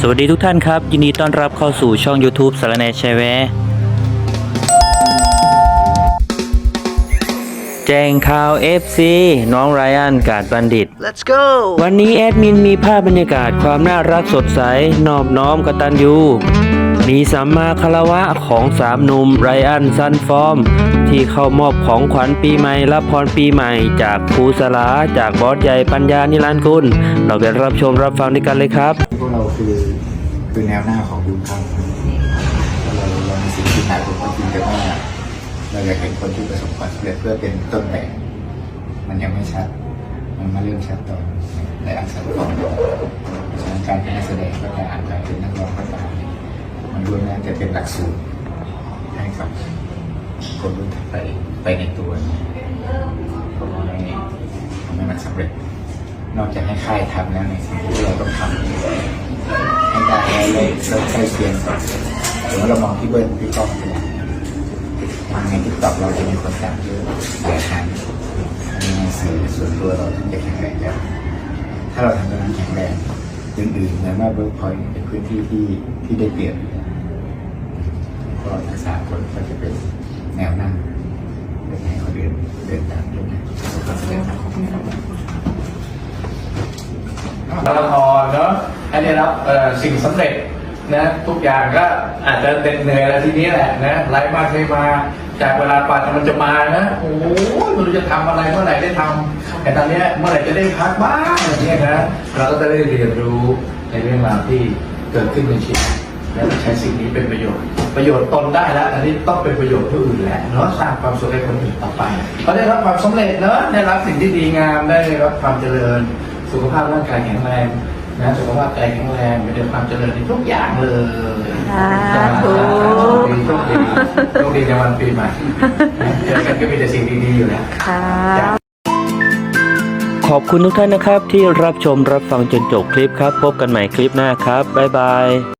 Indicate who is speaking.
Speaker 1: สวัสดีทุกท่านครับ ยินดีต้อนรับเข้าสู่ช่อง YouTube สารแหนแชร์แวร์แจ้งข่าว FC น้องไรอันกาดบัณฑิต
Speaker 2: Let's go
Speaker 1: วันนี้แอดมินมีภาพบรรยากาศความน่ารักสดใสนอบน้อมกตัญญู มีสัมมาคารวะของสามหนุ่มไรอันซันฟอร์ม ที่เข้ามอบของขวัญปีใหม่รับพรปีใหม่ จากครูสลาจากบอสใหญ่ปัญญานิรันดร์กุลเราไปรับชมรับฟังด้วยกันเลยครับ
Speaker 3: พวกเราคือคือแนวหน้าของยุคครับเราเรามีสิ่งที่หายผมก็จริงแต่ว่าเราอยากเห็นคนที่ประสบความสำเร็จเพื่อเป็นต้นแบบมันยังไม่ชัด มันมาเริ่มชัดตอนในอักษรฟอร์มฉะนั้นการเป็นนักแสดงก็ตามการเป็นนักร้องก็ตาม มันล้วนแล้วจะเป็นหลักสูตรให้กับคนรุ่นถัดไปไปในตัวเพราะว่าให้ทำให้มันสำเร็จ นอกจากให้ค่ายทำแล้วในสิ่งที่เราต้องทำให้ได้ให้เลยเราใกล้เคียงกันหรือว่าเรามองที่เบิ้ลที่กล้องเป็นหลักทางในทิกตอกเราจะมีคนตามเยอะแต่ทางในสื่อส่วนตัวเราถึงจะแข็งแรงแล้วถ้าเราทำตรงนั้นแข็งแรงอื่นๆเหมือนว่าเบิร์กพอยต์เป็นพื้นที่ที่ที่ได้เปรียบ ก็ทักษะคนก็จะเป็นแนวหน้าเพื่อให้คนอื่นเดินตามด้วยนะประสบความสำเร็จของเราะ
Speaker 4: ครเนาะให้ได้รับสิ่งสำเร็จนะทุกอย่างก็อาจจะเป็นเหนื่อยแล้วทีนี้แหละนะไล่มาเคยมาจากเวลากว่ามันจะมานะโอ้ยม่รู้จะทำอะไรเมื่อไหร่ได้ทำแต่ตอนเนี้ยเมื่อไหร่จะได้พักบ้างอย่างเงี้ยนะเราก็จะได้เรียนรู้ในเรื่องราวที่เกิดขึ้นในชีวิต และใช้สิ่งนี้เป็นประโยชน์ ประโยชน์ตนได้แล้วอันนี้ต้องเป็นประโยชน์ผู้อื่นแล้วเนาะสร้างความสุขให้คนอื่นต่อไปเขาได้รับความสำเร็จเนาะได้รับสิ่งที่ดีงามได้รับความเจริญ สุขภาพร่างกายแข็งแรงนะสุขภาพใจแข็งแรงมีแต่ความเจริญในทุกอย่างเลย
Speaker 5: สาธุ
Speaker 4: โชคดีโชคดีโชคดีในวันปีใหม่นะเจอกันก็มีแต่สิ่งดีๆอยู่แล้ว
Speaker 5: ค่ะ
Speaker 1: ขอบคุณทุกท่านนะครับที่รับชมรับฟังจนจบคลิปครับ พบกันใหม่คลิปหน้าครับ บ๊ายบาย